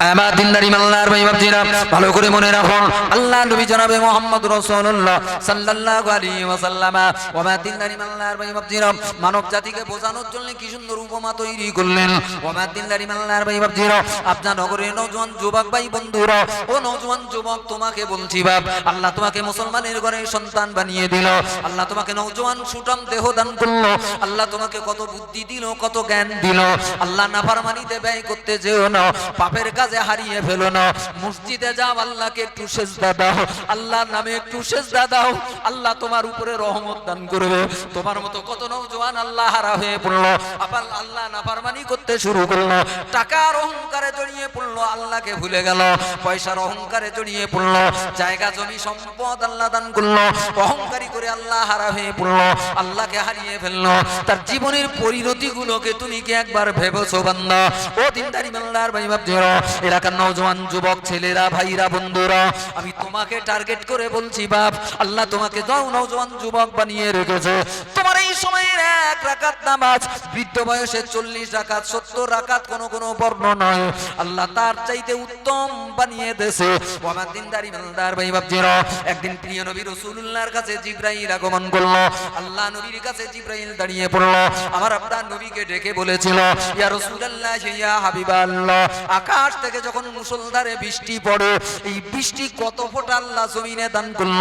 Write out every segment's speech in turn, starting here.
আমার ভাই ভালো করে মনে আল্লাহ নবী জনাবে মোহাম্মদ রাসূলুল্লাহ সাল্লাল্লাহু আলাইহি ওয়াসাল্লাম, ওমা ভাই মানব জাতিকে বোঝানোর জন্য কি সুন্দর উপমা তৈরি করলেন? ওমা ভাই আপনার নওজোয়ান যুবক ভাই, বন্ধুরা, ও যুবক, তোমাকে বলছি বাপ, আল্লাহ তোমাকে মুসলমানের ঘরে সন্তান বানিয়ে দিল। আল্লাহ তোমাকে নওজোয়ান সুটাম দেহ দান করল। আল্লাহ তোমাকে কত বুদ্ধি দিল, কত জ্ঞান দিল। আল্লাহ নাফরমানিতে ব্যয় করতে যেও না। পাপের কাজে হারিয়ে ফেলো না। মসজিদে যাও, আল্লাহকে একটু সেজদা দাও। আল্লাহর নামে একটু সেজদা দাও। আল্লাহ তোমার উপরে রহমত দান করবে। তোমার মতো কত নওজোয়ান আল্লাহ হারা হয়ে পড়ল। আবার আল্লাহ নাফরমানি করতে শুরু করল। টাকার অহংকারে জড়িয়ে পড়ল। আল্লাহকে ভুলে গেল। পয়সার অহংকারে জড়িয়ে পড়ল। জায়গা, জমি, সম্পদ আল্লাহ দান করল। অহংকারী করে আল্লাহ হারা হয়ে পড়ল। আল্লাহকে হারিয়ে ফেলল। তার জীবনের পরিণতি গুলোকে তুমি কি একবার ভেবেছো বান্দা? ও দিনদারি মাল্লার ভাই ভাবছিরা এলাকার নওজোয়ান যুবক, ছেলেরা, ভাইরা, বন্ধুরা, আমি তোমাকে টার্গেট করে বলছি বাপ, আল্লাহ তোমাকে যাও নওজোয়ান যুবক বানিয়ে রেখেছে। তোমার এই সময়ের এক রাকাত নামাজ, বৃদ্ধ বয়সে চল্লিশ রাকাত, সত্তর রাকাত কোনো কোনো বর্ণ নয়। আল্লাহ তার চাইতে উত্তম বানিয়ে দেছে আমার দিনদারি মালদার ভাই ভাবছিরা একদিন প্রিয় নবী রসুল্লাহর কাছে জিব্রাইল আগমন করল। আল্লাহ নবীর কাছে জিব্রাইল দাঁড়িয়ে পড়ল। আমার আপনার নবীকে ডেকে বলেছিল, ইয়া রাসূলুল্লাহ, ইয়া হাবিবাল্লাহ, আকাশ থেকে যখন মুষলধারে বৃষ্টি পড়ে, এই বৃষ্টি কত ফোঁটা আল্লাহ জমিনে দান করল,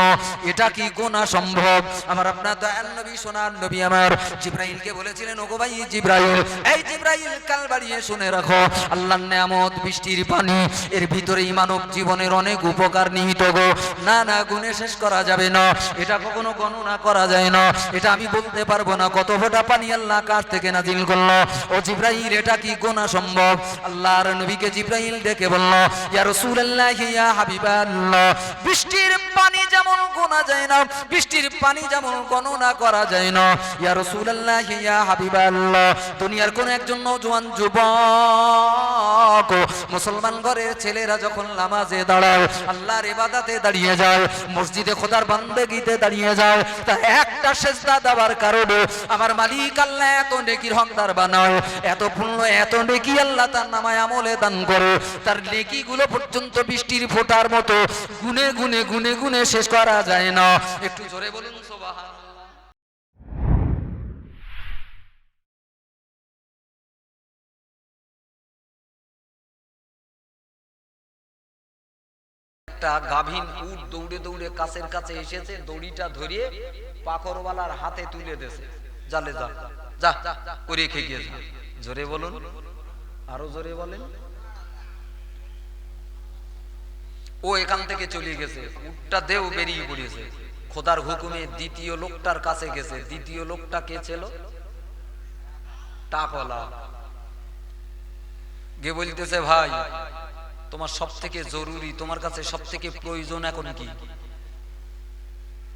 এটা কি গোনা সম্ভব? আমার আপনার দয়াল নবী, সোনার নবী আমার জিব্রাইলকে বলেছিলেন, ওগো ভাই জিব্রাইল, এই জিব্রাইল, কাল বাড়িয়ে শুনে রাখো, আল্লাহর নিয়ামত, বৃষ্টির পানি, এর ভিতরেই মানব জীবনের অনেক উপকার নিহিত গো। না না, গুণে শেষ করা যাবে না, এটা কখনো গণনা করা যায় না, এটা আমি বলতে পারব না, কত ফোটা পানি আল্লাহ আকাশ থেকে নাজিল করল? ও জিব্রাইল, এটা কি গোনা সম্ভব? আল্লাহর নবীকে জিব্রাইল ডেকে বলল, ইয়া রাসূলুল্লাহ, ইয়া হাবিবাল্লাহ, বৃষ্টির পানি যেমন গোনা যায় না, বৃষ্টির পানি যেমন গণনা করা যায় না, ইয়া রাসূলুল্লাহ, ইয়া হাবিবাল্লাহ, দুনিয়ার কোন একজন নওজোয়ান যুবক, মুসলমান ঘরের ছেলেরা যখন নামাজে দাঁড়ায়, আল্লাহর ইবাদতে দাঁড়িয়ে যায়, মসজিদে খোদার বান্দেগিতে দাঁড়িয়ে যায়, তা একটা সেজদা দেওয়ার কারণে আমার মালিক আল্লাহ এত নেকির হকদার বানায়, এত পুণ্য, এত নেকি আল্লাহ তার নামায় আমলে দান করে তার নেকি গুলো পর্যন্ত বৃষ্টির ফোটার মতো গুনে গুনে গুনে গুনে শেষ করা যায় না। একটু জোরে বলুন একটা গাভীন উট দৌড়ে দৌড়ে কাছের কাছে এসেছে, দড়িটা ধরিয়ে পাকড়ওয়ালার হাতে তুলে দেছে জালে যা যা করে গিয়েছে। জোরে বলুন, আরও জোরে বলেন। ও এখান থেকে চলে গেছে। উটটা দেও বেরিয়ে পড়েছে। খোদার হুকুমে দ্বিতীয় লোকটার কাছে গেছে। দ্বিতীয় লোকটা কে ছিল? টাকলা গে বলতেছে, ভাই, তোমার সব থেকে জরুরি, তোমার কাছে সব থেকে প্রয়োজন এখন কি?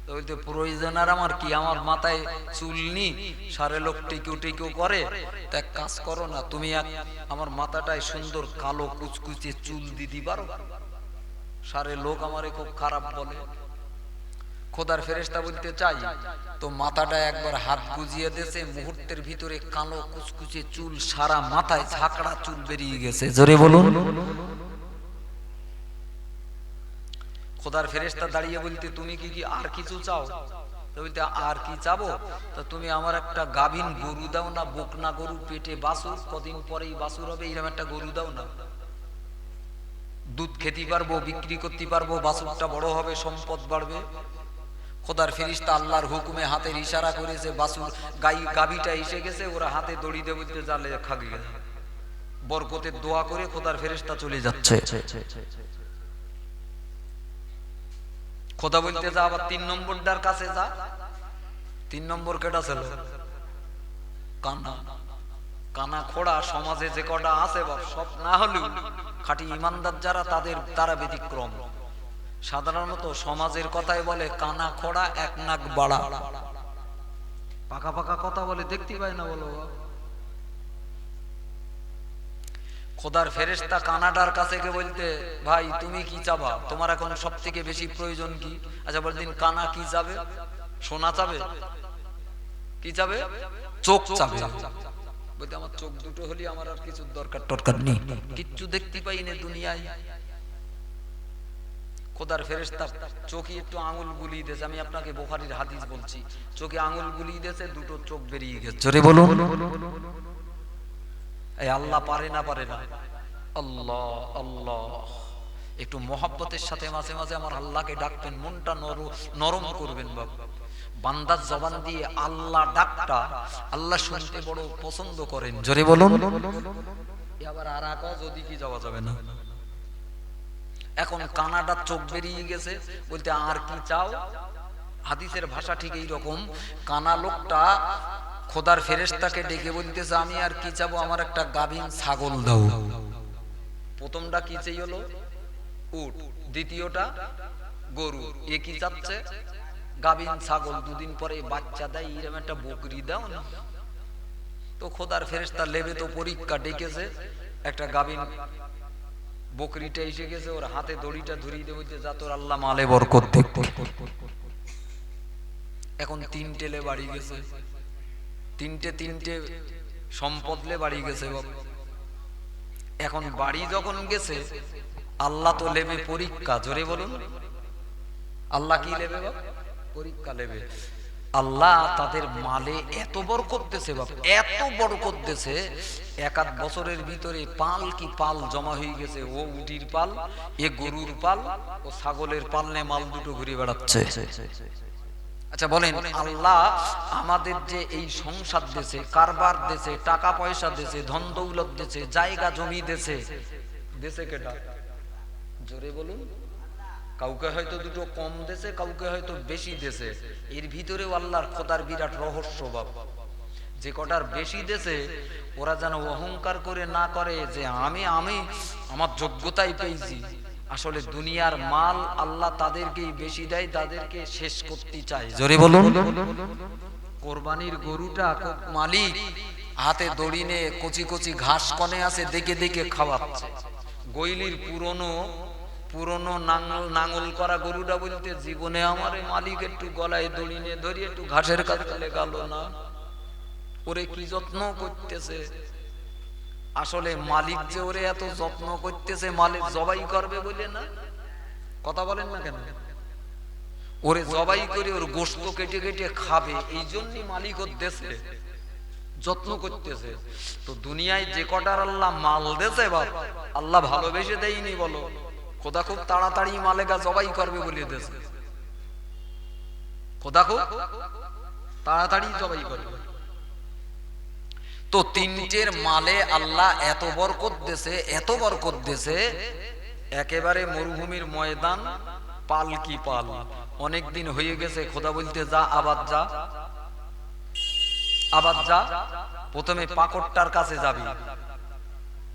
বলতে, প্রয়োজন আর আমার কি? আমার মাথায় চুল নি সারে লোক টিকিউ টিকিউ করে। তা কাজ করো না, তুমি আমার মাথাটায় সুন্দর কালো কুচকুচে চুল দিতে পারো সারে লোক আমারে খুব খারাপ বলে। খোদার ফেরেস্তা বলতে চাই, তো মাথাটা একবার হাত গুজিয়ে দেছে, মুহূর্তের ভিতরে কালো কুচকুচে চুল, সারা মাথায় ঝাঁকড়া চুল বেরিয়ে গেছে। জোরে বলুন। খোদার ফেরেস্তা দাঁড়িয়ে বলতে, তুমি কি কি আর কিছু চাও? বলতে, আর কি চাবো? তা তুমি আমার একটা গাভীন গরু দাও না, বকনা গরু, পেটে বাসুর কদিন পরেই বাসুর হবে, এরকম একটা গরু দাও না। দুধ খেতে পারব, বিক্রি করতে পারব বাসুরটা বড় হবে, সম্পদ বাড়বে। খোদার ফেরিস্তা আল্লাহর হুকুমে হাতের ইশারা করেছে বাসুর গাই, গাভীটা এসে গেছে, ওরা হাতে দড়ি দেবে বলতে জালে খাগে গেছে বরকতের দোয়া করে খোদার ফেরিস্তা চলে যাচ্ছে। খোদা বলতে যা, আবার তিন নম্বরটার কাছে যা। তিন নম্বর কেটা ছিল? কানা কানা খোড়া সমাজে যে কটা আছে বা সব না হলেও খাঁটি ইমানদার যারা, তাদের, তারা ব্যতিক্রম। সাধারণত সমাজের কথাই বলে, কানা খোড়া এক নাক বাড়া। পাকা পাকা কথা বলে, দেখতে পাই না বলো খোদার ফেরেস্তা কানাডার কাছে গিয়ে বলতে, ভাই, তুমি কি চাবা? তোমার এখন সব থেকে বেশি প্রয়োজন কি? আচ্ছা বলদিন কানা কি যাবে? সোনা চাবে? কি চাবে? চোখ চাবে? বলতে আমার চোখ দুটো হলে আমার আর কিছু দরকার টরকার নেই। কিচ্ছু দেখতে পাই না দুনিয়ায়। খোদার ফেরেস্তা চোখে একটু আঙুল গুলিয়ে দিয়েছে। আমি আপনাকে বোখারির হাদিস বলছি। চোখে আঙুল গুলিয়ে দিয়েছে দুটো চোখ বেরিয়ে গেছে। জোরে বলুন। এই আল্লাহ পারে না পারে না। আল্লাহ আল্লাহ। একটু মহাব্বতের সাথে মাঝে মাঝে আমার আল্লাহকে ডাকবেন মনটা নরম করবেন বাবা বান্দার জবান দিয়ে আল্লাহ ডাকটা আল্লাহ শুনতে বড় পছন্দ করেন। জোরে বলুন। এ আবার আর এক যদি কি যাওয়া যাবে না? এখন কানাডার চোখ বেরিয়ে গেছে বলতে আর কি চাও? হাদিসের ভাষা ঠিক এই রকম কানা লোকটা খোদার ফেরেশতাকে ডেকে বলতেছে আমি আর কি চাবো? আমার একটা গাভীন ছাগল দাও। প্রথমটা কি চাই হলো উট। দ্বিতীয়টা গরু। এ কি চাচ্ছে গাভীন ছাগল দুদিন পরে বাচ্চা দেয় এরকম একটা বকরি দাও না। তো খোদার ফেরেশতা লেবে তো পরীক্ষা ডেকেছে, একটা গাভীন বকরিটা এসে গেছে, ওর হাতে দড়িটা ধরিয়ে দেবে যে যা তোর আল্লাহ মালে বরকত দেখতে এখন তিন টেলে বাড়ি গেছে। তিনটে তিনটে সম্পদলে বাড়ি গেছে এখন বাড়ি যখন গেছে, আল্লাহ তো লেবে পরীক্ষা, জোরে বলুন। আল্লাহ কি লেবে বাবা পরীক্ষা লেবে আল্লাহ তাদের মালে এত বড় করতেছে বাপ, এত বড় করতেছে এক আধ বছরের ভিতরে পাল কি পাল জমা হয়ে গেছে, ও উটির পাল, এ গরুর পাল, ও ছাগলের পাল নে মাল দুটো ঘুরে বেড়াচ্ছে। আচ্ছা বলেন, আল্লাহ আমাদের যে এই সংসার দেশে কারবার দেশে টাকা পয়সা দেশে ধন দৌলত দেশে জায়গা জমি দেশে দেশে কেটা? জোরে বলুন। কাউকে হয়তো দুটো কম দেশে কাউকে হয়তো বেশি দেশে এর ভিতরেও আল্লাহর খোদার বিরাট রহস্য বাপ। যে কটার বেশি দেশে ওরা যেন অহংকার করে না করে যে আমি আমি আমার যোগ্যতাই পেয়েছি। আসলে দুনিয়ার মাল আল্লাহ তাদেরকেই বেশি দেয় তাদেরকে শেষ করতে চায়। জোরে বলুন। কোরবানির গরুটা মালিক হাতে দড়ি নিয়ে কচি কচি ঘাস কনে আছে দেখে দেখে খাওয়াচ্ছে। গৈলির পুরনো পুরনো নাঙ্গল নাঙ্গল করা গরুটা বলতে, জীবনে আমার মালিক একটু গলায় দড়ি নিয়ে ধরি একটু ঘাসের কাছে গেল না। ওরে কি যত্ন করতেছে? আসলে মালিক যে ওরে এত যত্ন করতেছে, মালিক জবাই করবে বলে না? কথা বলেন না কেন? ওরে জবাই করে ওর গোস্ত কেটে কেটে খাবে, এই জন্যই মালিক ওর দেশে যত্ন করতেছে। তো দুনিয়ায় যে কটার আল্লাহ মাল দেছে বাপ, আল্লাহ ভালোবেসে দেয়নি বলো। খোদা খুব তাড়াতাড়ি মালেগা জবাই করবে বলে দেশে খোদা খুব তাড়াতাড়ি জবাই করবে। তো তিনটের মালে আল্লাহ এত বরকত দেশে, এত বরকত দেশে, একেবারে মরুভূমির ময়দান, পাল কি পাল। অনেক দিন হয়ে গেছে, খোদা বলতে যা আবার যা। আবার যা, প্রথমে পাকড়টার কাছে যাবি।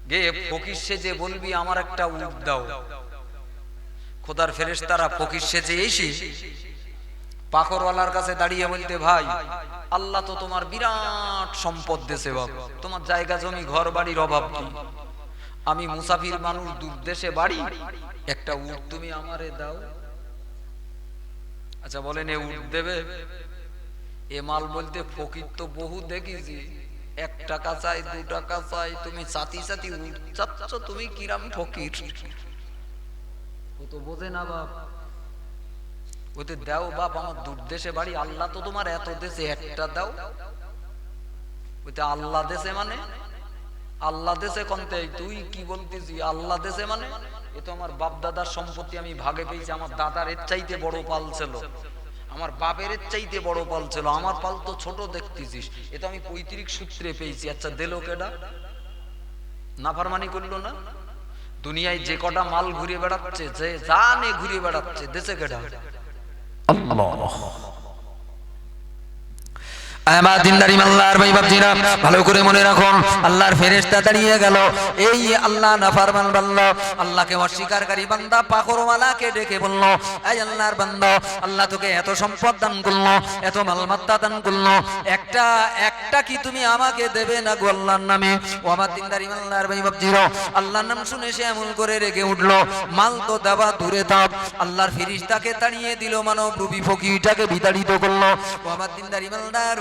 গে ফকির সে যে বলবি, আমার একটা উট দাও। খোদার ফেরেশতারা ফকির সেজে এসে পাকড়ওয়ালার কাছে দাঁড়িয়ে বলতে, ভাই, আল্লাহ তো তোমার বিরাট সম্পদ দেশে বাপ। তোমার জায়গা, জমি ঘর বাড়ির অভাব কি? আমি মুসাফির মানুষ, দূর দেশে বাড়ি, একটা উট তুমি আমারে দাও। আচ্ছা বলেন, এ উট দেবে? এ মাল বলতে, ফকির তো বহু দেখিছি। এক টাকা চাই, দু টাকা চাই, তুমি চাতি চাতি উট চাচ্ছ, তুমি কিরাম ফকির? ও তো বোঝে না বাপ। ওতে দাও বাপ, আমার দূর দেশে বাড়ি, আল্লাহ তো তোমার এত দেশে একটা দাও। ওইতে আল্লাহ দেশে মানে? আল্লাহ দেশে কন্তে তুই কি বলতেছি, আল্লাহ দেশে মানে? এ তো আমার বাপ দাদার সম্পত্তি আমি ভাগে পেয়েছি, আমার দাদার এর চাইতে বড় পাল ছিল। আমার বাপের চাইতে বড় পাল ছিল, আমার পাল তো ছোট দেখতেছিস। এ তো আমি পৈতৃক সূত্রে পেয়েছি আচ্ছা দিল কেডা? নাফারমানি করল না? দুনিয়ায় যে কটা মাল ঘুরে বেড়াচ্ছে যে জানে ঘুরে বেড়াচ্ছে দেশে কেটা আল্লাহ। আমার দিনদারি আল্লাহর ভাই বাপজিরা, ভালো করে মনে রাখুন, আল্লাহর ফেরেশতা দাঁড়িয়ে গেল। এই আল্লাহ নাফরমান বান্দা, আল্লাহকে অস্বীকারী বান্দা পাখরওয়ালাকে ডেকে বলল, এই আল্লাহর বান্দা, আল্লাহ তোকে এত সম্পদ দান করল, এত মালমাত্তা দান করল, একটা একটা কি তুমি আমাকে দেবে না গো আল্লাহর নামে? ও আমার দিনদারি আল্লাহর ভাই বাপজিরা, আল্লাহর নাম শুনে সে এমন করে রেগে উঠল। মাল তো দেওয়া দূরে তাপ আল্লাহর ফিরিস্তাকে তাড়িয়ে দিল মানব রুবি ফকিরটাকে বিতাড়িত করল। ও আমার দিনদারি মালদার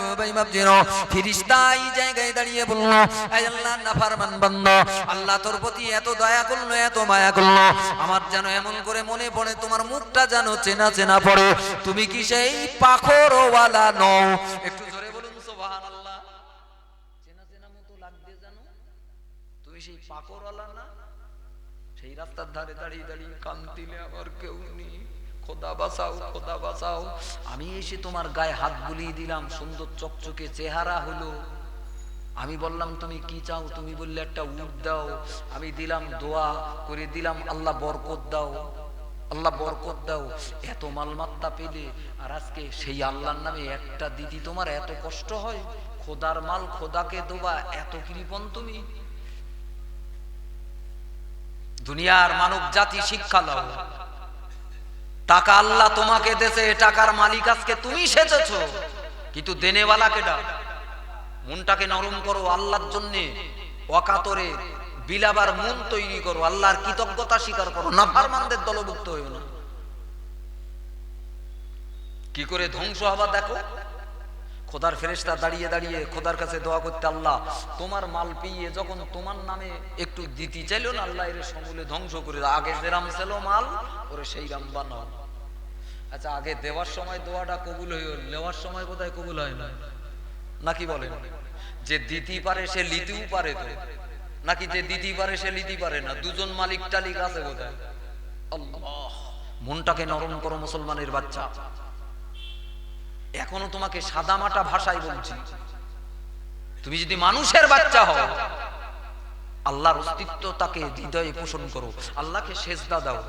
আমার যেন এমন করে মনে পড়ে, তোমার মুখটা যেন চেনা চেনা পড়ে। তুমি কি সেই পাখরওয়ালা নও? একটু জোরে বলুন, সুবহানাল্লাহ। চেনা চেনা মতো লাগবে জানো তুমি সেই পাকড়ওয়ালা না? সেই রাস্তার ধারে দাঁড়িয়ে দাঁড়িয়ে কান্দিলে আমার কেউ নেই। খোদা খোদা আমি এসে তোমার গায়ে হাত বুলিয়ে দিলাম, সুন্দর চকচকে চেহারা হলো। আমি বললাম, তুমি কি চাও? তুমি বললে, একটা উট দাও। আমি দিলাম দোয়া করে দিলাম, আল্লাহ বরকত দাও, আল্লাহ বরকত দাও। এত মালমাত্তা পেলে, আর আজকে সেই আল্লাহর নামে একটা দিদি তোমার এত কষ্ট হয়? খোদার মাল খোদাকে দেবা, এত কৃপণ তুমি? দুনিয়ার মানব জাতি শিক্ষা দাও। টাকা আল্লাহ তোমাকে দেশে টাকার মালিক আজকে তুমি সেচেছ কিন্তু দেনেওয়ালা কেডা মনটাকে নরম করো, আল্লাহর জন্য অকাতরে বিলাবার মন তৈরি করো, আল্লাহর কৃতজ্ঞতা স্বীকার করো, নাফারমানদের দলভুক্ত হইও না। কি করে ধ্বংস হবা দেখো? খোদার ফেরেশতা দাঁড়িয়ে দাঁড়িয়ে খোদার কাছে দোয়া করতে, আল্লাহ, তোমার মাল পেয়ে যখন তোমার নামে একটু দিতে চাইলো না, আল্লাহ এর সমূলে ধ্বংস করে। আগে যেরাম ছিল মাল ওরে সেই রাম বানাও। আচ্ছা আগে দেওয়ার সময় দোয়াটা কবুল হয়ে নেওয়ার সময় বোধহয় কবুল হয় না। নাকি বলেন যে দিতে পারে সে লিতেও পারে তো। নাকি যে দিতে পারে সে লিতে পারে না। দুজন মালিক টালিক আছে বোধহয়। আল্লাহ, মনটাকে নরম করো মুসলমানের বাচ্চা। এখনও তোমাকে সাদামাটা ভাষায় বলছি। তুমি যদি মানুষের বাচ্চা হও, আল্লাহর অস্তিত্ব তাকে হৃদয়ে পোষণ করো, আল্লাহকে সেজদা দাও।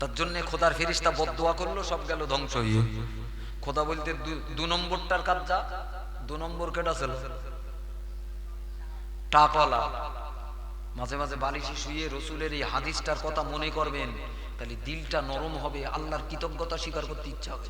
তার জন্য খোদার ফেরিস্তা বদুয়া করল, সব গেল ধ্বংস হয়ে খোদা বলতে, দু- নম্বরটার কাজ যা, দু নম্বর কেটা ছিল টাকওয়ালা মাঝে মাঝে বালিশে শুয়ে রসুলের এই হাদিসটার কথা মনে করবেন তাহলে দিলটা নরম হবে আল্লাহর কৃতজ্ঞতা স্বীকার করতে ইচ্ছা হবে।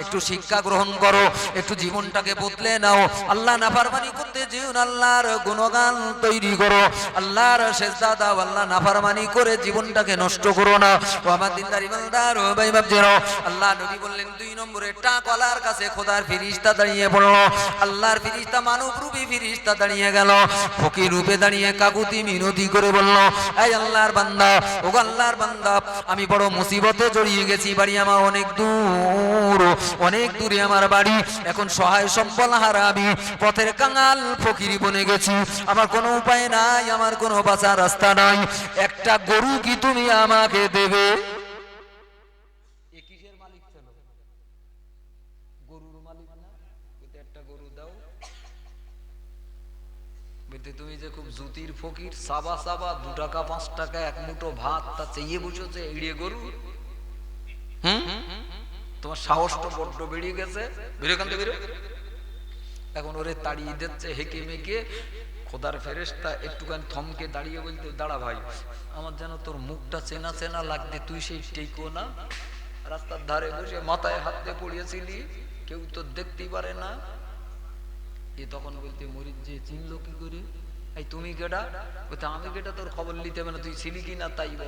একটু শিক্ষা গ্রহণ করো, একটু জীবনটাকে বদলে নাও। আল্লাহ নাফরমানি করতে যেও আল্লাহর গুণগান তৈরি করো। আল্লাহর সেজদা আল্লাহ নাফরমানি করে জীবনটাকে নষ্ট করো না। ও আমার দিনদার ভাই আমি বড় মুসিবতে জড়িয়ে গেছি। বাড়ি আমার অনেক দূর, অনেক দূরে আমার বাড়ি। এখন সহায় সম্বল হারা আমি, পথের কাঙাল ফকিরি বনে গেছি। আমার কোনো উপায় নাই, আমার কোনো বাঁচার রাস্তা নাই। একটা গরু কি তুমি আমাকে দেবে এ কিসের মালিক ছিল গরুর মালিক না বলতে একটা গরু দাও বলতে তুমি যে খুব জুতির ফকির, সাবা সাবা দু টাকা পাঁচ টাকা, এক মুঠো ভাত, তা চেয়ে বসেছে এড়িয়ে গরু? হুম? তোমার সাহসটা বড্ড বেরিয়ে গেছে। কান্তে এখন ওরে তাড়িয়ে দিচ্ছে, হেঁকে মেকে। খোদার ফেরেস্তা একটুখানি থমকে দাঁড়িয়ে বলতে, দাঁড়া ভাই, আমার যেন তোর মুখটা চেনা চেনা লাগতে, তুই সেই টেকো না। রাস্তার ধারে বসে মাথায় হাত দিয়ে পড়িয়েছিলি, কেউ তো দেখতেই পারে না। এ তখন বলতে মরিদ যে চিনলো কি করে? এই তুমি কেডা? বলতে, আমি কেটা তোর খবর নিতে? হবে না তুই ছিলি কি না? তাই বল।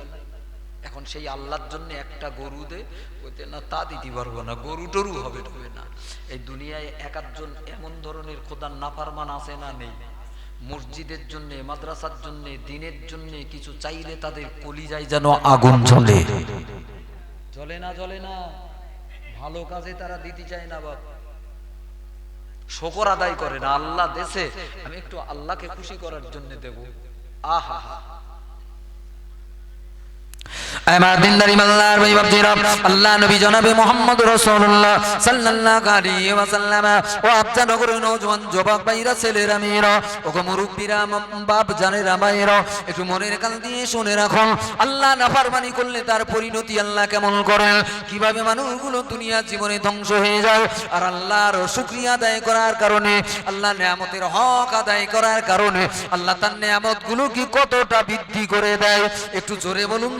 এখন সেই আল্লাহর জন্য একটা গরু দে। বলতে, না, তা দিতে পারব না। গরু টরু হবে টবে না। এই দুনিয়ায় এক একজন এমন ধরনের খোদার নাফারমান আছে না নেই? মসজিদের জন্য, মাদ্রাসার জন্য, দিনের জন্য কিছু চাইলে তাদের কলিজায় যেন আগুন জ্বলে। জ্বলে না জ্বলে না। ভালো কাজে তারা দিতে চায় না বাপ। শকর আদায় করে না আল্লাহ দেশে আমি একটু আল্লাহকে খুশি করার জন্য দেব। আহা করলে তার পরিণতি আল্লাহ কেমন করেন? কীভাবে মানুষগুলো দুনিয়া জীবনে ধ্বংস হয়ে যায়? আর আল্লাহর শুকরিয়া আদায় করার কারণে, আল্লাহ নিয়ামতের হক আদায় করার কারণে, আল্লাহ তার নিয়ামতগুলো কি কতটা বৃদ্ধি করে দেয়? একটু জোরে বলুন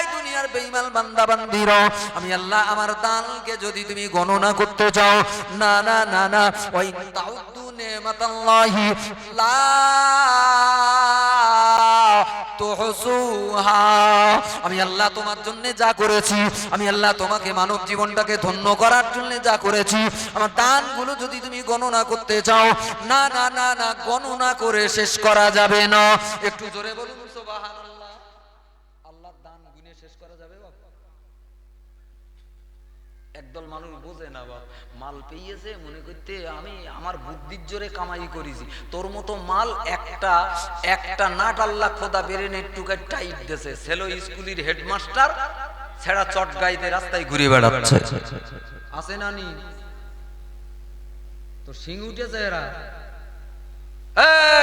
দুনিয়ার বেঈমান বান্দা বান্দিরা আমি আল্লাহ আমার দানকে যদি তুমি গণনা করতে চাও, না না না না। ওই তাউদ্দু নেমাতাল্লাহি লা আমি আল্লাহ তোমার জন্য যা করেছি, আমি আল্লাহ তোমাকে মানব জীবনটাকে ধন্য করার জন্য যা করেছি, আমার দানগুলো যদি তুমি গণনা করতে চাও, না না না না, গণনা করে শেষ করা যাবে না। একটু জোরে বলুন, সুবহানাল্লাহ। একদল মানুষ বোঝে না মাল পেয়েছে, মনে করতে আমি আমার বুদ্ধির জোরে কামাই করেছি। তোর মতো মাল একটা একটা নাট আল্লাহ খোদা টাইট দেছে ছেলে স্কুলের হেডমাস্টার ছেড়া চট গাইতে রাস্তায় ঘুরে বেড়াচ্ছে। আছে না নি? তো সিং উঠেছে এরা।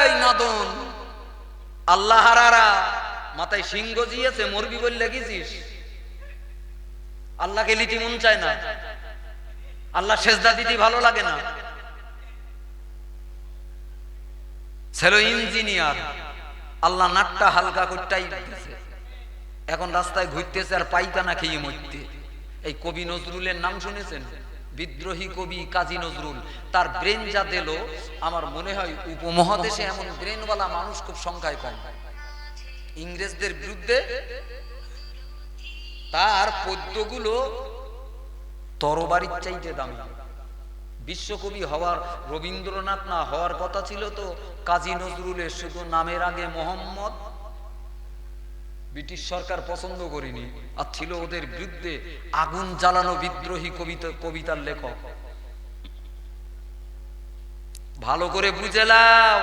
এই নাদন, আল্লাহ হারারা, মাথায় সিংহ জিয়েছে মরবি বললে গেছিস? আল্লাহকে লিটি মন চায় না। আল্লাহ সেজদা দিতে ভালো লাগে না। ছেলে ইঞ্জিনিয়ার, আল্লাহ নাটটা হালকা করটাই দিতেছে। এখন রাস্তায় ঘুরতেছে আর পাইকানা খেয়ে মরতে। এই কবি নজরুলের নাম শুনেছেন? বিদ্রোহী কবি কাজী নজরুল। তার ব্রেন যা দিল, আমার মনে হয় উপমহাদেশে এমন ব্রেনওয়ালা মানুষ খুব সংখ্যায় কম। ইংরেজদের বিরুদ্ধে তার পদ্যগুলো তরবারির চাইতে দামি। বিশ্বকবি হওয়ার, রবীন্দ্রনাথ না হওয়ার কথা ছিল তো, কাজী নজরুলের শুধু নামের আগে মোহাম্মদ। ব্রিটিশ সরকার পছন্দ করেনি, আর ছিল ওদের বিরুদ্ধে আগুন জ্বালানো বিদ্রোহী কবিতা, কবিতার লেখক। ভালো করে বুঝে লাও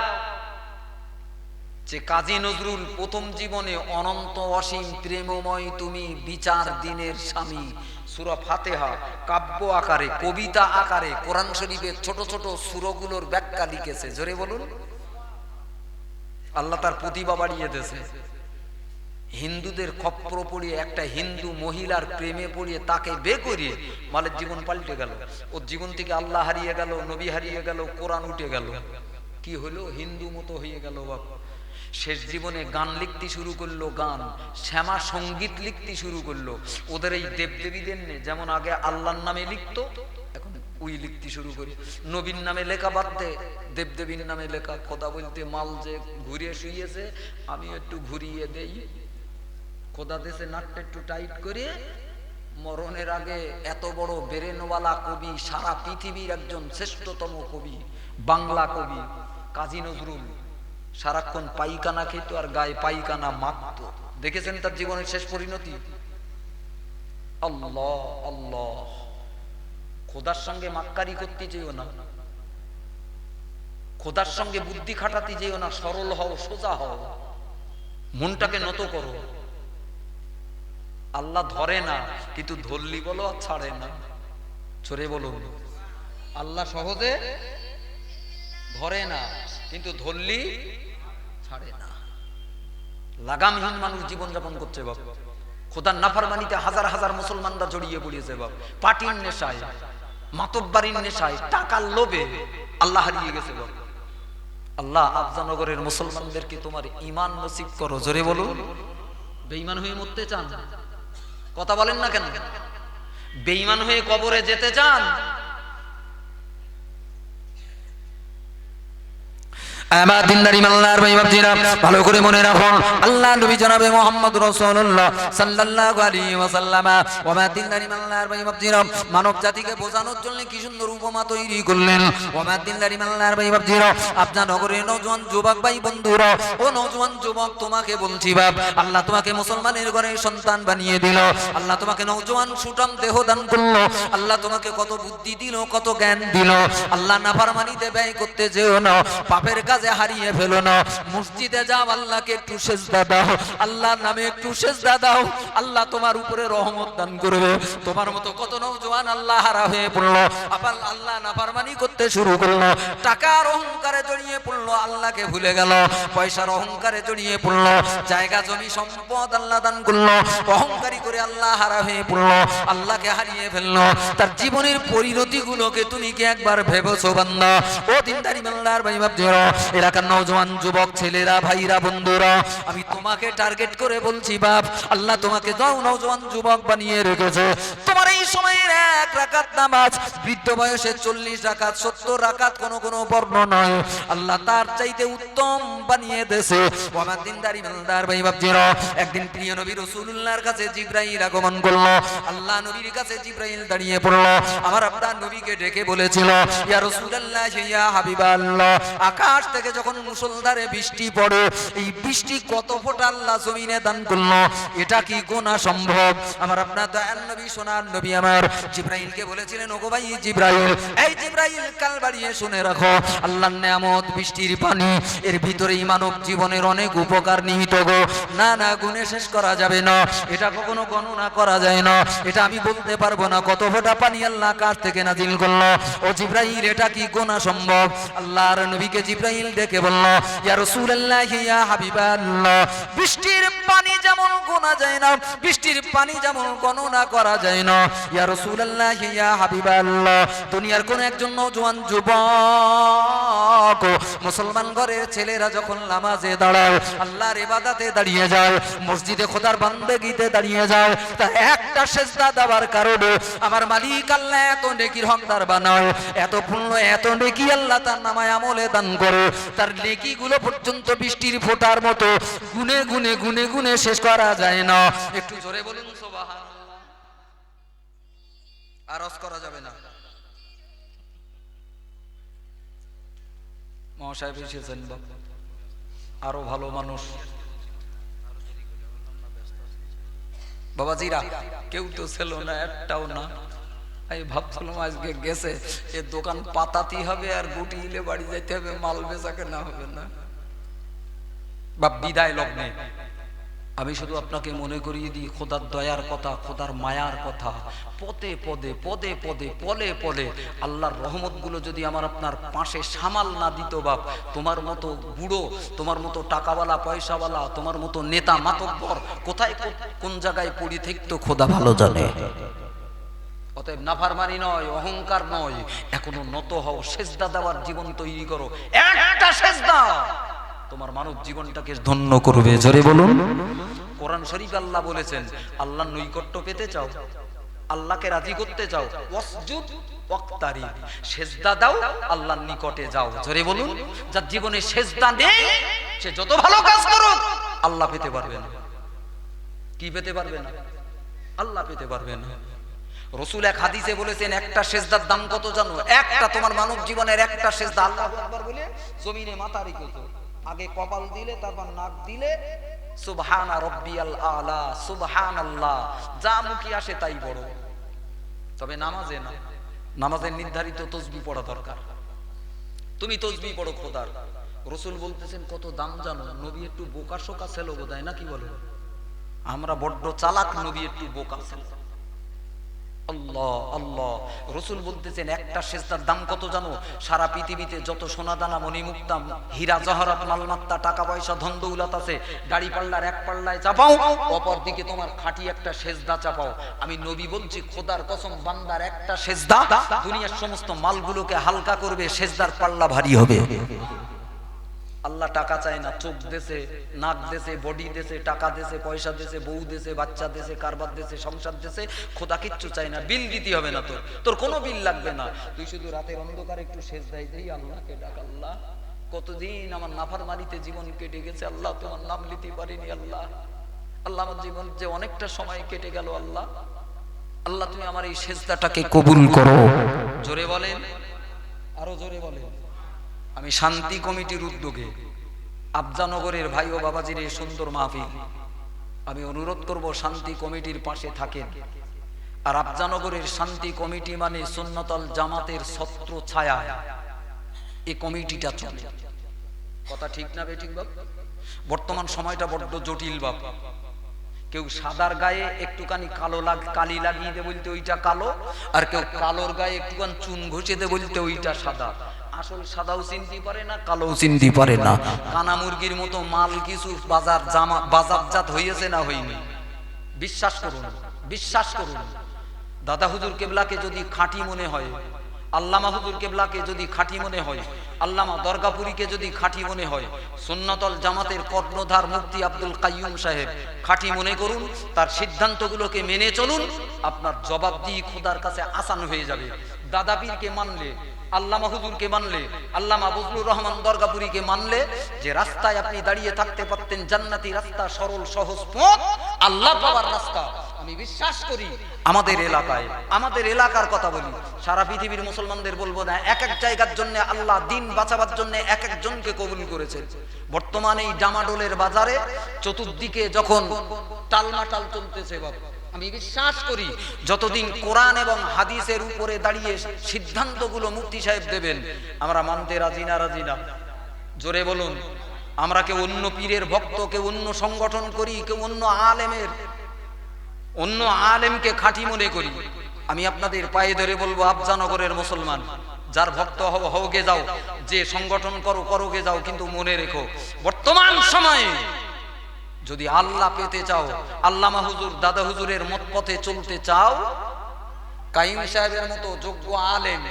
যে কাজী নজরুল প্রথম জীবনে অনন্ত অসীম প্রেমময় তুমি বিচার দিনের স্বামী। সুরা ফাতেহা, কাব্য আকারে, কবিতা আকারে, কোরআন শরীফের ছোট ছোট সুরগুলোর ব্যাখ্যা লিখেছে। জোরে বলুন। আল্লাহ তার প্রতিভা বাড়িয়ে দিয়েছে। হিন্দুদের খপ্র পড়িয়ে, একটা হিন্দু মহিলার প্রেমে পড়িয়ে তাকে বে করিয়ে মালের জীবন পাল্টে গেল। ওর জীবন থেকে আল্লাহ হারিয়ে গেল, নবী হারিয়ে গেল, কোরআন উঠে গেল। কি হলো? হিন্দু মতো হয়ে গেল বাবা শেষ জীবনে গান লিখতে শুরু করল, গান, শ্যামা সংগীত লিখতে শুরু করল। ওদের এই দেবদেবীদের নে যেমন আগে আল্লাহর নামে লিখতো, এখন উই লিখতে শুরু করি। নবীর নামে লেখা বাদ দে, দেবদেবীর নামে লেখা, খোদা বলতে মাল যে ঘুরিয়ে শুইয়েছে, আমি একটু ঘুরিয়ে দেই। খোদা দেশে নাটটা একটু টাইট করে, মরণের আগে এত বড় বেরেনওয়ালা কবি, সারা পৃথিবীর একজন শ্রেষ্ঠতম কবি, বাংলা কবি, কাজী নজরুল। সারাক্ষণ পাইকানা খেত আর গায়ে পাইকানা মাখত। দেখেছেন তার জীবনের শেষ পরিণতি? আল্লাহ আল্লাহ। খোদার সঙ্গে মাক্কারি করতে যেও না। খোদার সঙ্গে বুদ্ধি খাটাতে যেও না, সরল হও, সোজা হও। মনটাকে নত করো। আল্লাহ ধরে না, কিন্তু ধরলি বলো আর ছাড়ে না। চোরে বলো আল্লাহ সহজে ধরে না, কিন্তু ধরলি ছাড়ে না। লাগামহীন মানুষ জীবন যাপন করছে বাপ। খোদার নাফারমানিতে হাজার হাজার মুসলমানরা জড়িয়ে পড়িয়েছে বাপ। পাটির নেশায় মাতব্বারির নেশায় টাকার লোভে আল্লাহ হারিয়ে গেছে বাপ। আল্লাহ আফজানগরের মুসলমানদেরকে তোমার ইমান নসিব করো। জোরে বলুন। বেঈমান হয়ে মরতে চান। কথা বলেন না কেন? বেঈমান হয়ে কবরে যেতে চান? ভালো করে মনে আল্লাহ নবী জনাবে মোহাম্মদ সাল্লাল্লাহু আলাইহি ওয়াসাল্লাম, ওমা মানব জাতিকে বোঝানোর জন্য কি সুন্দর উপমা তৈরি করলেন। ওমা আপনার নগরের যুবক ভাই, বন্ধুরা, ও যুবক, তোমাকে বলছি বাপ, আল্লাহ তোমাকে মুসলমানের ঘরে সন্তান বানিয়ে দিল। আল্লাহ তোমাকে নওজোয়ান সুটাম দেহ দান করল। আল্লাহ তোমাকে কত বুদ্ধি দিল, কত জ্ঞান দিল। আল্লাহ নাফারমানিতে ব্যয় করতে যেও না। পাপের কাজে কাজে হারিয়ে ফেলো না। মসজিদে যাও, আল্লাহকে একটু সেজদা দাও। আল্লাহর নামে একটু সেজদা দাও। আল্লাহ তোমার উপরে রহমত দান করবে। তোমার মতো কত নৌজওয়ান আল্লাহ হারা হয়ে পড়ল। আবার আল্লাহ নাফারমানি করতে শুরু করল। টাকার অহংকারে জড়িয়ে পড়ল, আল্লাহকে ভুলে গেল। পয়সার অহংকারে জড়িয়ে পড়ল। জায়গা, জমি, সম্পদ আল্লাহ দান করল। অহংকারী করে আল্লাহ হারা হয়ে পড়ল। আল্লাহকে হারিয়ে ফেলল। তার জীবনের পরিণতি গুলোকে তুমি কি একবার ভেবেছো বান্দা? ও দিনদারি মাল্লার ভাই ভাবছিও এলাকার নওজোয়ান যুবক, ছেলেরা, ভাইরা, বন্ধুরা, আমি তোমাকে টার্গেট করে বলছি, বাপ, আল্লাহ তোমাকে যাও নওজোয়ান যুবক বানিয়ে রেখেছে। তোমার এই সময়ের এক রাকাত নামাজ, বৃদ্ধ বয়সে চল্লিশ রাকাত, সত্তর রাকাত কোনো কোনো বর্ণ নয়। আল্লাহ তার চাইতে উত্তম বানিয়ে ও আমার দিনদারি মালদার ভাই ভাবছিও একদিন প্রিয় নবী রসুল্লাহর কাছে জিব্রাইল আগমন করল। আল্লাহ নবীর কাছে জিব্রাইল দাঁড়িয়ে পড়ল। আমার আপনার নবীকে ডেকে বলেছিল, ইয়া রাসূলুল্লাহ, ইয়া হাবিবাল্লাহ, আকাশ থেকে যখন মুষলধারে বৃষ্টি পড়ে, এই বৃষ্টি কত ফোঁটা আল্লাহ জমিনে দান করল, এটা কি গোনা সম্ভব? আমার আপনার দয়াল নবী, সোনার নবী আমার জিব্রাইলকে বলেছিলেন, ওগো ভাই জিব্রাইল, এই জিব্রাইল কাল বাড়িয়ে শুনে রাখো, আল্লাহর নিয়ামত, বৃষ্টির পানি, এর ভিতরেই মানব জীবনের অনেক উপকার নিহিত গো। না না, গুণে শেষ করা যাবে না, এটা কখনো গণনা করা যায় না, এটা আমি বলতে পারব না, কত ফোটা পানি আল্লাহ কার থেকে নাজিল করল? ও জিব্রাইল, এটা কি গোনা সম্ভব? আল্লাহর নবীকে জিব্রাইল ডেকে বলল, ইয়া রাসূলুল্লাহ, ইয়া হাবিবাল্লাহ, বৃষ্টির পানি যেমন গোনা যায় না, বৃষ্টির পানি যেমন গণনা করা যায় না, ইয়া রাসূলুল্লাহ, ইয়া হাবিবাল্লাহ, দুনিয়ার কোন একজন নওজোয়ান যুবক, মুসলমান ঘরের ছেলেরা যখন নামাজে দাঁড়ায়, আল্লাহর ইবাদতে দাঁড়িয়ে যায়, মসজিদে খোদার বান্দেগিতে দাঁড়িয়ে যায়, তা একটা সেজদা দেওয়ার কারণে আমার মালিক আল্লাহ এত নেকির হকদার বানায়, এত পুণ্য, এত নেকি আল্লাহ তার নামায় আমলে দান করে তার নেকি গুলো পর্যন্ত বৃষ্টির ফোটার মতো। গুনে গুনে গুনে গুনে শেষ করা যায় না। একটু জোরে বলুন আরজ করা যাবে না। মহাসাহেব এসেছেন আরও ভালো মানুষ। বাবাজিরা, কেউ তো ছিল না, একটাও না। আমি ভাবছিলাম আজকে গেছে, এ দোকান পাতাতেই হবে আর গুটি ইলে বাড়ি যাইতে হবে, মাল বেচা কেনা হবে না। বা বিদায় লগ্নে। আমি শুধু আপনাকে মনে করিয়ে দিই, খোদার দয়ার কথা, খোদার মায়ার কথা। পদে পদে পদে পদে, পলে পলে, আল্লাহর রহমতগুলো যদি আমার আপনার পাশে সামাল না দিত বাপ, তোমার মতো বুড়ো, তোমার মতো টাকাওয়ালা, পয়সাওয়ালা, তোমার মতো নেতা মাতব্বর কোথায় কোন জায়গায় পড়ি থাকতো খোদা ভালো জানে। অতএব নাফারমানি নয়, অহংকার নয়। এখনও নত হও, সেজদা দেওয়ার জীবন তৈরি করো। একটা সেজদা! তোমার মানব জীবনটাকে ধন্য করবে। জোরে বলুন। কোরআন শরীফ আল্লাহ বলেছেন আল্লাহ নৈকট্য পেতে চাও, আল্লাহকে রাজি করতে চাও, ওয়াসজুদ ওয়াক্তারিব সেজদা দাও, আল্লাহর নিকটে যাও। জোরে বলুন। যার জীবনে সেজদা নেই, সে যত ভালো কাজ করুক, আল্লাহ পেতে পারবে না। কি পেতে পারবে না? আল্লাহ পেতে পারবে না। রসুল এক হাদিসে বলেছেন, একটা সেজদার দাম কত জানো? একটা তোমার মানব জীবনের একটা সেজদা, আল্লাহ আকবার বলে জমিনে মাথা রেখেছো আগে কপাল দিলে, তারপর নাক দিলে রব্বিয়াল আলা যা আসে তাই বড়। তবে নামাজে না। নামাজের নির্ধারিত তসবি পড়া দরকার। তুমি তসবি পড়ো খোদার। রসুল বলতেছেন, কত দাম জানো? নবী একটু বোকা শোকা ছিল বোধহয় না কি বলো? আমরা বড্ড চালাক, নবী একটু বোকা ছিল। আল্লাহ আল্লাহ। রসুল বলতেছেন, একটা দাম কত জানো? সারা পৃথিবীতে যত সোনা দানা হীরা, জহরত, মালমাত্তা টাকা পয়সা ধন দৌলত আছে, গাড়ি পাল্লার এক পাল্লায় চাপাও, অপর দিকে তোমার খাঁটি একটা সেজদা চাপাও। আমি নবী বলছি, খোদার কসম, বান্দার একটা সেজদা, দুনিয়ার সমস্ত মালগুলোকে হালকা করবে, সেজদার পাল্লা ভারী হবে। আল্লাহ টাকা চায় না, চোখ দেশে, নাক দেশে বডি দেশে, টাকা দেশে, পয়সা দেশে, বউ দেশে, বাচ্চা দেশে, কারবার দেশে, সংসার দেশে, খোদা কিচ্ছু চায় না, বিল দিতে হবে না তোর। তোর কোনো বিল লাগবে না। তুই শুধু রাতের অন্ধকারে একটু শেষ দেয় দেই আল্লাহকে ডাক আল্লাহ, কতদিন আমার নাফার মারিতে জীবন কেটে গেছে আল্লাহ, তোমার নাম নিতে পারিনি আল্লাহ। আল্লাহ আমার জীবন যে অনেকটা সময় কেটে গেল আল্লাহ। আল্লাহ তুমি আমার এই সেজদাটাকে কবুল করো। জোরে বলেন, আরও জোরে বলেন। আমি শান্তি কমিটির উদ্যোগে আবজানগরের ভাই ও বাবাজির এই সুন্দর মাহফিল আমি অনুরোধ করব শান্তি কমিটির পাশে থাকেন। আর আবজানগরের শান্তি কমিটি মানে সুন্নতল জামাতের ছত্র ছায়া। এই কমিটিটা চলে। কথা ঠিক না বে ঠিক বাপ? বর্তমান সময়টা বড্ড জটিল বাপ। কেউ সাদার গায়ে একটুখানি কালো লাগ, কালি লাগিয়ে দে বলতে ওইটা কালো, আর কেউ কালোর গায়ে একটুখানি চুন ঘষে দে বলতে ওইটা সাদা। আসল সাদাও চিনতে পারে না, কালোও চিনতে পারে না। কানা মুরগির মতো মাল কিছু বাজার জামা বাজারজাত হয়েছে না হয়নি বিশ্বাস করুন বিশ্বাস করুন। দাদা হুজুর কেবলাকে যদি খাঁটি মনে হয়, আল্লামা হুজুর কেবলাকে যদি খাঁটি মনে হয়, আল্লামা দরগাপুরীকে যদি খাঁটি মনে হয়, সুন্নতল জামাতের কর্ণধার মুফতি আব্দুল কাইয়ুম সাহেব খাঁটি মনে করুন, তার সিদ্ধান্তগুলোকে মেনে চলুন, আপনার জবাবদিহি খোদার কাছে আসান হয়ে যাবে। দাদাপীরকে মানলে আল্লামা হুজুরকে মানলে, আল্লামা বজলুর রহমান দরগাপুরীকে মানলে, যে রাস্তায় আপনি দাঁড়িয়ে থাকতে পারতেন, জান্নাতি রাস্তা, সরল, সহজ পথ, আল্লাহ পাওয়ার রাস্তা। আমি বিশ্বাস করি, আমাদের এলাকায়, আমাদের এলাকার কথা বলি, সারা পৃথিবীর মুসলমানদের বলব না, এক এক জায়গার জন্য আল্লাহ দিন বাঁচাবার জন্য এক একজনকে কবুল করেছে। বর্তমানে এই ডামাডোলের বাজারে, চতুর্দিকে যখন টালমাটাল চলতেছে বাবা আমি বিশ্বাস করি, যতদিন কোরআন এবং হাদিসের উপরে দাঁড়িয়ে সিদ্ধান্তগুলো মুফতি সাহেব দেবেন, আমরা মানতে রাজি না রাজি না। জোরে বলুন, আমরা কেউ অন্য পীরের ভক্ত, কেউ অন্য সংগঠন করি, কেউ অন্য আলেমের, অন্য আলেমকে খাঁটি মনে করি। আমি আপনাদের পায়ে ধরে বলব, আফজানগরের মুসলমান, যার ভক্ত হও, হওগে যাও, যে সংগঠন করো, করোগে যাও, কিন্তু মনে রেখো, বর্তমান সময়ে যদি আল্লাহ পেতে চাও, আল্লামা হুজুর, দাদা হুজুরের মত পথে চলতে চাও, কাইম সাহেবের মতো যোগ্য আলেম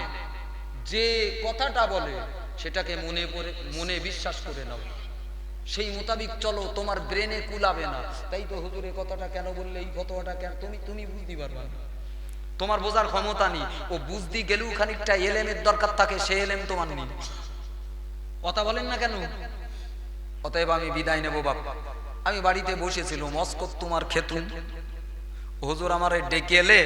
যে কথাটা বলে, সেটাকে মনে করে মনে বিশ্বাস করে নাও। সেই মোতাবিক চলো, তোমার ব্রেনে কুলাবে না। তাই তো হুজুরের কথাটা কেন বললে, এই কথাটা কেন, তুমি তুমি বুঝতে পারবে না। তোমার বোঝার ক্ষমতা নেই। ও বুঝতে গেলেও খানিকটা এলেমের দরকার থাকে, সে এলেম তোমার নেই। কথা বলেন না কেন? অতএব আমি বিদায় নেব, বাপ। আমি বাড়িতে বসেছিলাম মস্কত তোমার খেতুন হুজুর আমার ডেকে এলে,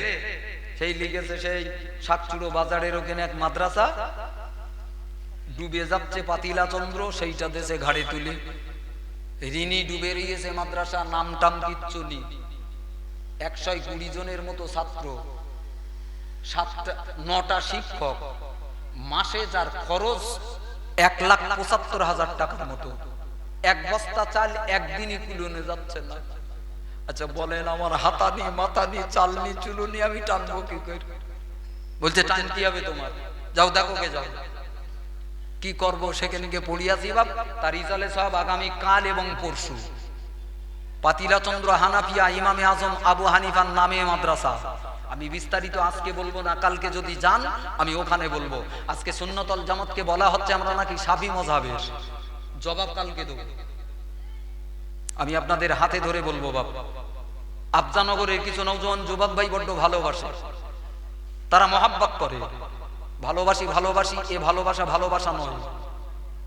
সেই লিখেছে সেই সাতচুড়ো বাজারের ওখানে এক মাদ্রাসা। ডুবে যাচ্ছে পাতিলা চন্দ্র, সেইটা দেশে ঘাড়ে তুলে। ঋণী ডুবে গিয়েছে মাদ্রাসা নাম টাম কিচ্ছু নেই। একশো কুড়ি জনের মতো ছাত্র, সাতটা, নটা শিক্ষক। মাসে যার খরচ এক লাখ পঁচাত্তর হাজার টাকার মতো। এক বস্তা চাল একদিনই কুলনে যাচ্ছে না। আচ্ছা বলেন আমার হাতানি, মাতানি, চালনি, চুলনি আমি টানবো কি করে? বলছে, টানতে হবে তোমার। যাও, দেখো কে যাও। কি করব, সেখানে গিয়ে পড়িয়াছি বাপ। তার ইজালে সব আগামী কাল এবং পরশু। পাতিলা চন্দ্র হানাফিয়া, ইমামে আজম, আবু হানিফার নামে মাদ্রাসা। আমি বিস্তারিত আজকে বলব না, কালকে যদি যান, আমি ওখানে বলব। আজকে সুন্নতল জামাতকে বলা হচ্ছে, আমরা নাকি সাফি মজাবের। জবাব কালকে দেবো। আমি আপনাদের হাতে ধরে বলব, বাপ। আফজানগরের কিছু নৌজওয়ান যুবক ভাই বড্ড ভালোবাসে। তারা মহাব্বত করে। ভালোবাসি ভালোবাসি, এ ভালোবাসা ভালোবাসা নয়।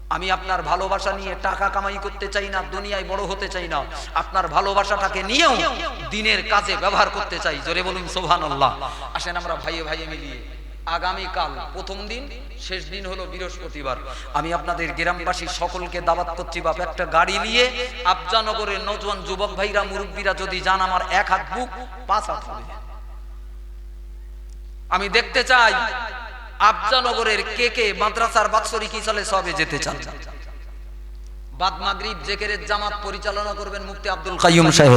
আমি আপনার ভালোবাসা নিয়ে টাকা কামাই করতে চাই না, দুনিয়ায় বড় হতে চাই না। আপনার ভালোবাসাটাকে নিয়েও দিনের কাজে ব্যবহার করতে চাই। জোরে বলুন আল্লাহ আসেন আমরা ভাইয়ে ভাইয়ে মিলিয়ে। আগামীকাল প্রথম দিন, শেষ দিন হলো বৃহস্পতিবার। আমি আপনাদের গ্রামবাসী সকলকে দাওয়াত করছি, বাপ, একটা গাড়ি নিয়ে আফজানগরের নজওয়ান যুবক ভাইরা, মুরব্বীরা যদি যান আমার এক হাত বুক, পাঁচ হাত হবে। আমি দেখতে চাই, আফজানগরের কে কে মাদ্রাসার বাৎসরিক চলে সবে যেতে চান। বাদ মাগরিব জেকেরের জামাত পরিচালনা করবেন মুফতি আব্দুল কাইয়ুম সাহেব।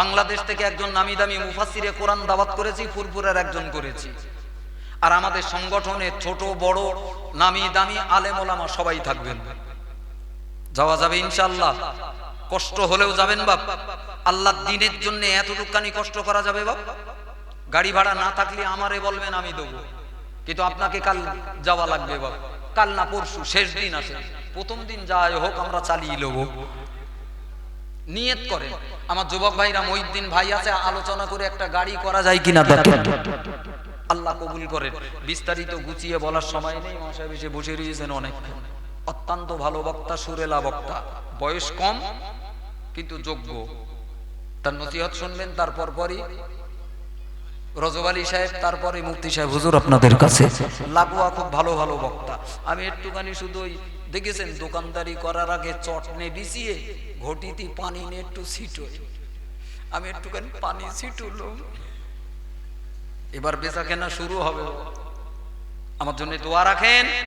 বাংলাদেশ থেকে একজন নামি দামি মুফাসিরে কোরআন দাওয়াত করেছি, ফুরফুরের একজন করেছি। আর আমাদের সংগঠনে ছোট, বড়, নামি দামি আলেম ওলামা সবাই থাকবেন। যাওয়া যাবে ইনশাল্লাহ কষ্ট হলেও যাবেন বাপ। আল্লাহ দিনের জন্য এতটুকানি কষ্ট করা যাবে বাপ। গাড়ি ভাড়া না থাকলে আমারে বলবেন, আমি দেবো। কিন্তু আপনাকে কাল যাওয়া লাগবে বাপ। কাল না পরশু, শেষ দিন আছে। প্রথম দিন যাই হোক, আমরা চালিয়ে নেব। নিয়ত করে আমার যুবক ভাইরা মহিদ্দিন ভাই আছে, আলোচনা করে একটা গাড়ি করা যায় কিনা আল্লাহ কবুল করেন। বিস্তারিত গুছিয়ে বলার সময় নেই মহাসাহেব এসে বসে রয়েছেন অনেকক্ষণ। অত্যন্ত ভালো বক্তা, সুরেলা বক্তা। বয়স কম, কিন্তু যোগ্য। তার নসিহত শুনবেন তারপর পরই রজব আলী সাহেব, তারপরে মুক্তি সাহেব। হুজুর, আপনাদের কাছে। লাগোয়া খুব ভালো ভালো বক্তা। আমি একটুখানি শুধু ওই, দেখেছেন, দোকানদারি করার আগে চটনে বিছিয়ে, ঘটিতে পানি নিয়ে একটু ছিটো আমি একটুখানি পানি ছিটুলাম। এবার বেচা কেনা শুরু হবে। আমার জন্য দোয়া রাখেন।